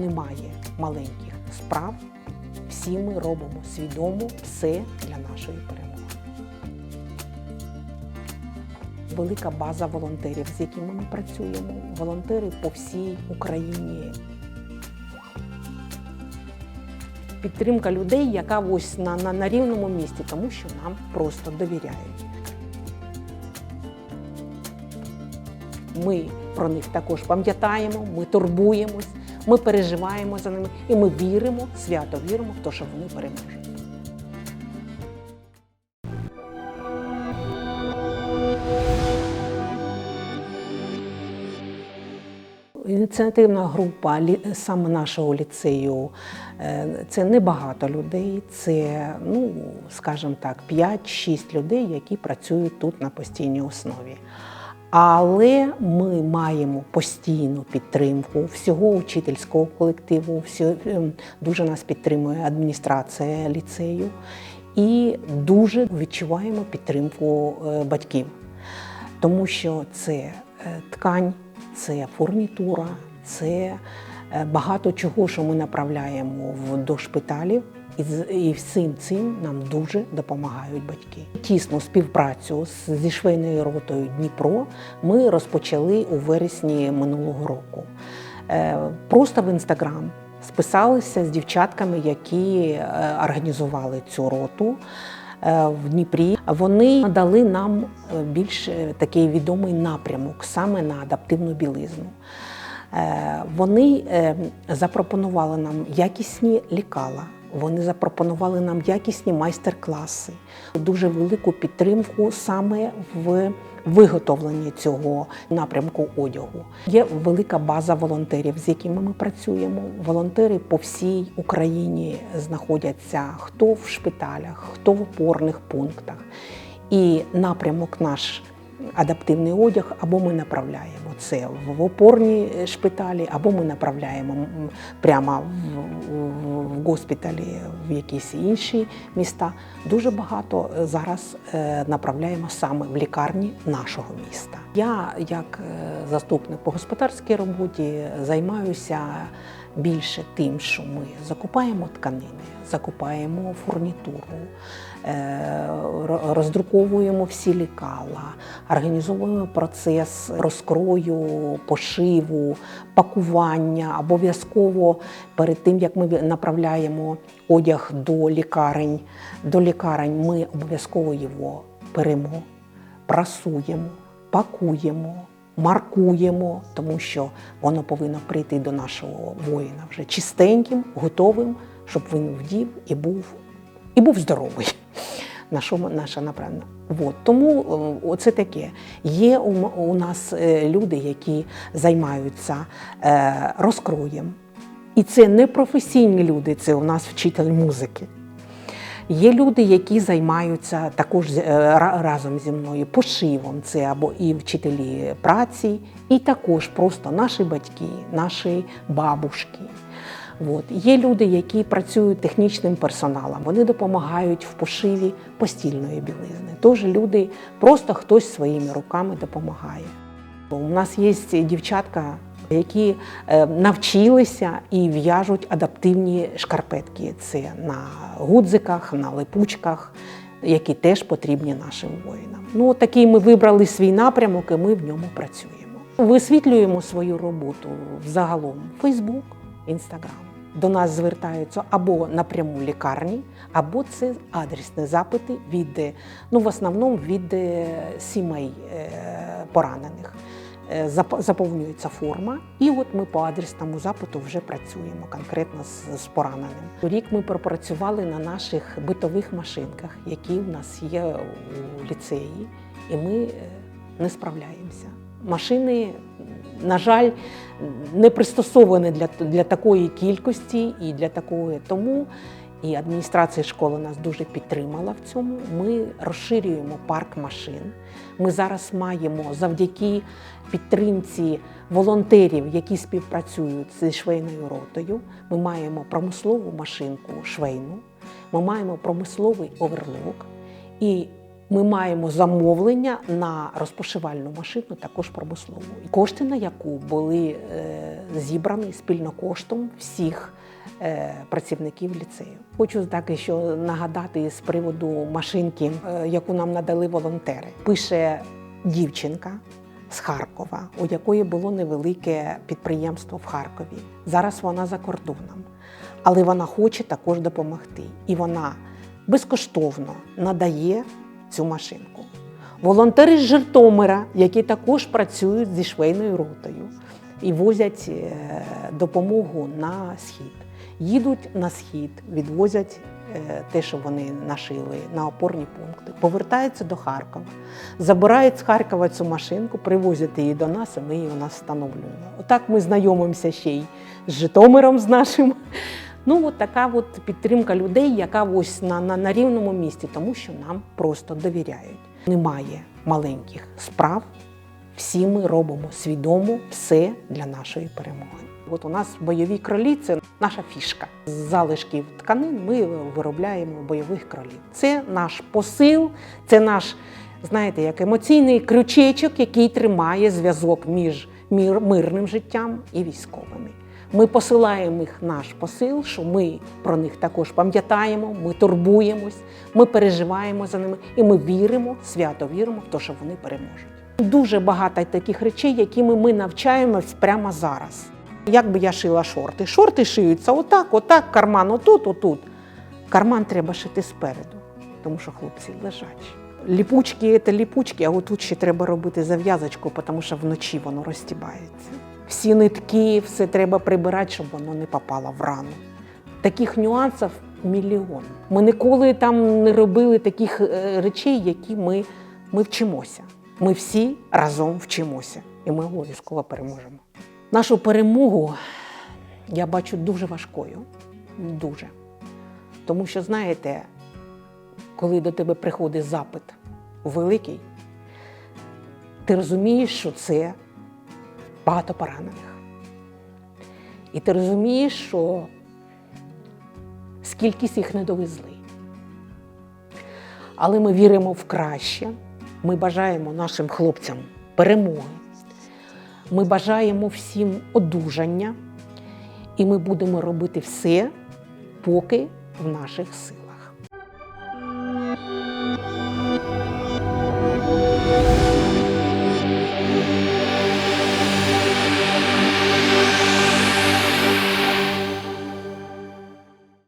Немає маленьких справ. Всі ми робимо свідомо все для нашої перемоги. Велика база волонтерів, з якими ми працюємо. Волонтери по всій Україні. Підтримка людей, яка ось на, на, на рівному місці, тому що нам просто довіряють. Ми про них також пам'ятаємо, ми турбуємось, ми переживаємо за ними і ми віримо, свято віримо в те, що вони переможуть. Ініціативна група саме нашого ліцею е, це небагато людей, це, ну, скажімо так, 5-6 людей, які працюють тут на постійній основі. Але ми маємо постійну підтримку всього учительського колективу, всі, ем, дуже нас підтримує адміністрація ліцею і дуже відчуваємо підтримку е, батьків тому що це е, ткань, це фурнітура, це е, багато чого, що ми направляємо до шпиталів. І, всім цим нам дуже допомагають батьки. Тісну співпрацю зі швейною ротою Дніпро ми розпочали у вересні минулого року. Е, Просто в інстаграм списалися з дівчатками, які е, організували цю роту е, в Дніпрі. Вони надали нам більш такий відомий напрямок саме на адаптивну білизну. Вони запропонували нам якісні лікала. Вони запропонували нам якісні майстер-класи, дуже велику підтримку саме в виготовленні цього напрямку одягу. Є велика база волонтерів, з якими ми працюємо. Волонтери по всій Україні знаходяться хто в шпиталях, хто в опорних пунктах. І напрямок наш адаптивний одяг або ми направляємо це в опорні шпиталі, або ми направляємо прямо в, госпіталі в якісь інші міста. Дуже багато зараз е, направляємо саме в лікарні нашого міста. Я, як е, заступник по господарській роботі, займаюся більше тим, що ми закупаємо тканини, закупаємо фурнітуру, е, роздруковуємо всі лікала, організовуємо процес розкрою, пошиву, пакування. Обов'язково перед тим, як ми направляємо одяг до лікарень, до лікарень ми обов'язково його перемо, прасуємо, пакуємо. Маркуємо, тому що воно повинно прийти до нашого воїна вже чистеньким, готовим, щоб він вдів і був, і був здоровий. На що наша направлена. От. Тому е, оце таке. Є у, у нас е, люди, які займаються е, розкроєм. І це не професійні люди, це у нас вчитель музики. Є люди, які займаються також е, ра- разом зі мною пошивом, це або і вчителі праці, і також просто наші батьки, наші бабушки. От. Є люди, які працюють технічним персоналом, вони допомагають в пошиві постільної білизни. Тож люди, просто хтось своїми руками допомагає. У нас є дівчатка, які е, навчилися і в'яжуть адаптивні шкарпетки. Це на гудзиках, на липучках, які теж потрібні нашим воїнам. Ну, такий ми вибрали свій напрямок, і ми в ньому працюємо. Висвітлюємо свою роботу взагалом Фейсбук, Інстаграм. До нас звертаються або напряму лікарні, або це адресні запити від, ну, в основному від е, сімей е, поранених. Е, Заповнюється форма, і от ми по адресному запиту вже працюємо конкретно з, з пораненим. Рік ми пропрацювали на наших битових машинках, які в нас є у ліцеї, і ми е, не справляємося. Машини, на жаль, не пристосовані для, для такої кількості і для такої. Тому і адміністрація школи нас дуже підтримала в цьому. Ми розширюємо парк машин. Ми зараз маємо завдяки підтримці волонтерів, які співпрацюють зі швейною ротою. Ми маємо промислову машинку швейну, ми маємо промисловий оверлок. І Ми маємо замовлення на розпошивальну машину, також промислову. Кошти на яку були е, зібрані спільно коштом всіх працівників ліцею. Хочу так що нагадати з приводу машинки, е, яку нам надали волонтери. Пише дівчинка з Харкова, у якої було невелике підприємство в Харкові. Зараз вона за кордоном, але вона хоче також допомогти. І вона безкоштовно надає цю машинку. Волонтери з Житомира, які також працюють зі швейною ротою і возять е, допомогу на схід. Їдуть на схід, відвозять е, те, що вони нашили на опорні пункти, повертаються до Харкова, забирають з Харкова цю машинку, привозять її до нас, і ми її у нас встановлюємо. Отак ми знайомимося ще й з Житомиром з нашим. Ну, от така от підтримка людей, яка ось на, на, на рівному місці, тому що нам просто довіряють. Немає маленьких справ. Всі ми робимо свідомо все для нашої перемоги. От у нас бойові кролі це наша фішка. З залишків тканин ми виробляємо бойових кролів. Це наш посил, це наш, знаєте, як емоційний крючечок, який тримає зв'язок між мирним життям і військовими. Ми посилаємо їх наш посил, що ми про них також пам'ятаємо, ми турбуємось, ми переживаємо за ними і ми віримо, свято віримо в те, що вони переможуть. Дуже багато таких речей, якими ми навчаємось прямо зараз. Як би я шила шорти? Шорти шиються отак, отак, карман отут, отут. Карман треба шити спереду, тому що хлопці лежачі. Ліпучки це ліпучки, а отут ще треба робити зав'язочку, тому що вночі воно розтібається. Всі нитки, все треба прибирати, щоб воно не попало в рану. Таких нюансів мільйон. Ми ніколи там не робили таких е, речей, які ми, ми вчимося. Ми всі разом вчимося, і ми обов'язково переможемо. Нашу перемогу я бачу дуже важкою. Дуже. Тому що, знаєте, коли до тебе приходить запит великий, ти розумієш, що це багато поранених. І ти розумієш, що скількись їх не довезли. Але ми віримо в краще. Ми бажаємо нашим хлопцям перемоги. Ми бажаємо всім одужання, і ми будемо робити все, поки в наших силах.